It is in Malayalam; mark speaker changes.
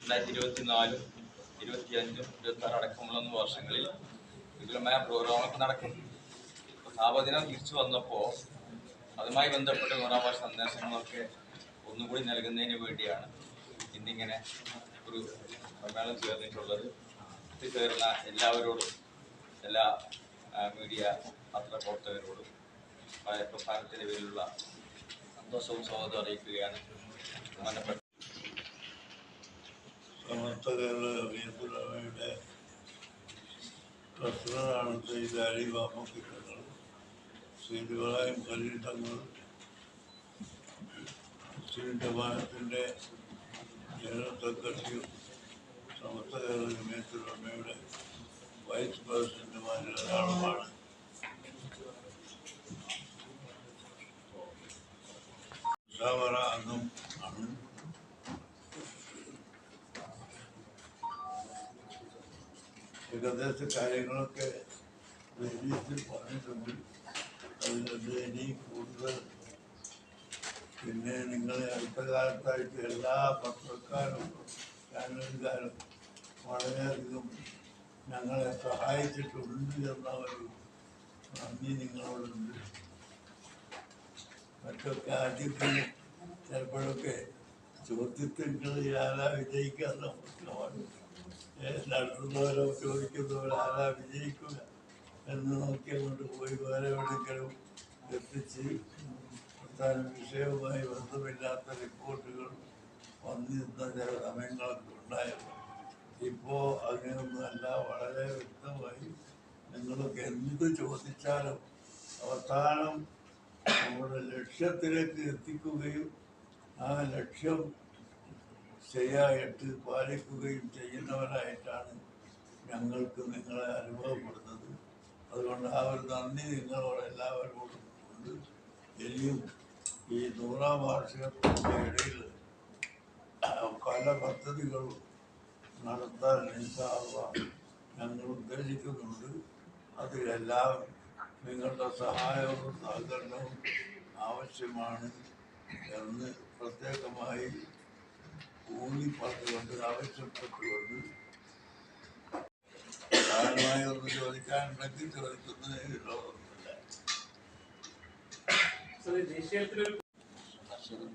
Speaker 1: രണ്ടായിരത്തി ഇരുപത്തിനാലും ഇരുപത്തിയഞ്ചും ഇരുപത്തി ആറ് അടക്കമുള്ള വർഷങ്ങളിൽ വിപുലമായ പ്രോഗ്രാമൊക്കെ നടക്കും. താപദിനം തിരിച്ചു വന്നപ്പോൾ അതുമായി ബന്ധപ്പെട്ട നൂറാം വർഷ സന്ദേശങ്ങളൊക്കെ ഒന്നുകൂടി നൽകുന്നതിന് വേണ്ടിയാണ് ഇന്നിങ്ങനെ ഒരു സമ്മേളനം ചേർന്നിട്ടുള്ളത്. എത്തിച്ചേർന്ന എല്ലാവരോടും എല്ലാ മീഡിയ പത്രപ്രവർത്തകരോടും വളരെ പ്രസ്ഥാനത്തിന്റെ പേരിലുള്ള സന്തോഷവും സ്വാഗതം അറിയിക്കുകയാണ്.
Speaker 2: കേരള വിയത്തുലമയുടെ പ്രസിഡന്റാണ് ശ്രീ ദാരി ബാപ്പക്കിട്ടങ്ങൾ ശ്രീ ഇബ്രാഹിം ഖലീൽ തങ്ങൾ ജനറൽ സെക്രട്ടറിയും സമസ്ത കേരള വിയത്തുലമയുടെ വൈസ് പ്രസിഡന്റുമാരിൽ ഒരാളുമാണ് മുഷാവറ അംഗം ആണ് ഏകദേശ കാര്യങ്ങളൊക്കെ റേഡിയസിൽ പറഞ്ഞിട്ടുണ്ട് അതിനകത്ത് ഇനി കൂടുതൽ പിന്നെ നിങ്ങളെ അടുത്ത കാലത്തായിട്ട് എല്ലാ പത്രക്കാരും ചാനലുകാരും വളരെയധികം ഞങ്ങളെ സഹായിച്ചിട്ടുണ്ട് എന്ന ഒരു നന്ദി നിങ്ങളോടുണ്ട്. മറ്റൊക്കെ ആദ്യത്തിൽ ചിലപ്പോഴൊക്കെ ചോദ്യത്തിൽ ആരാ വിജയിക്കാത്ത പ്രശ്നമാണ്. നടത്തുന്നവരോ ചോദിക്കുന്നവരോ ആരാ വിജയിക്കുക എന്ന് നോക്കിയുകൊണ്ട് പോയി വേറെ എവിടെയെങ്കിലും എത്തിച്ച് പ്രധാന വിഷയവുമായി ബന്ധമില്ലാത്ത റിപ്പോർട്ടുകൾ വന്നിരുന്ന ചില സമയങ്ങളൊക്കെ ഉണ്ടായിരുന്നു. ഇപ്പോൾ അങ്ങനെയൊന്നുമല്ല വളരെ വ്യക്തമായി നിങ്ങൾക്ക് എന്ത് ചോദിച്ചാലും അവസാനം നമ്മുടെ ലക്ഷ്യത്തിലേക്ക് എത്തിക്കുകയും ആ ലക്ഷ്യം ശരിയായിട്ട് പാലിക്കുകയും ചെയ്യുന്നവരായിട്ടാണ് ഞങ്ങൾക്ക് നിങ്ങളെ അനുഭവപ്പെടുന്നത്. അതുകൊണ്ട് ആ ഒരു നന്ദി നിങ്ങളോട് എല്ലാവരോടും ഉണ്ട്. ഇനിയും ഈ നൂറാം വാർഷികത്തിന്റെ ഇടയിൽ പല പദ്ധതികളും നടത്താൻ ഞങ്ങൾ ഉദ്ദേശിക്കുന്നുണ്ട്. അതിലെല്ലാം നിങ്ങളുടെ സഹായവും സഹകരണവും ആവശ്യമാണ് എന്ന് പ്രത്യേകമായി ഊന്നി പറഞ്ഞുകൊണ്ട് ആവശ്യപ്പെട്ടുകൊണ്ട് സാധാരണമായി ഒന്ന് ചോദിക്കാനുണ്ടെങ്കിൽ ചോദിക്കുന്നതിന്
Speaker 1: കർഷകർ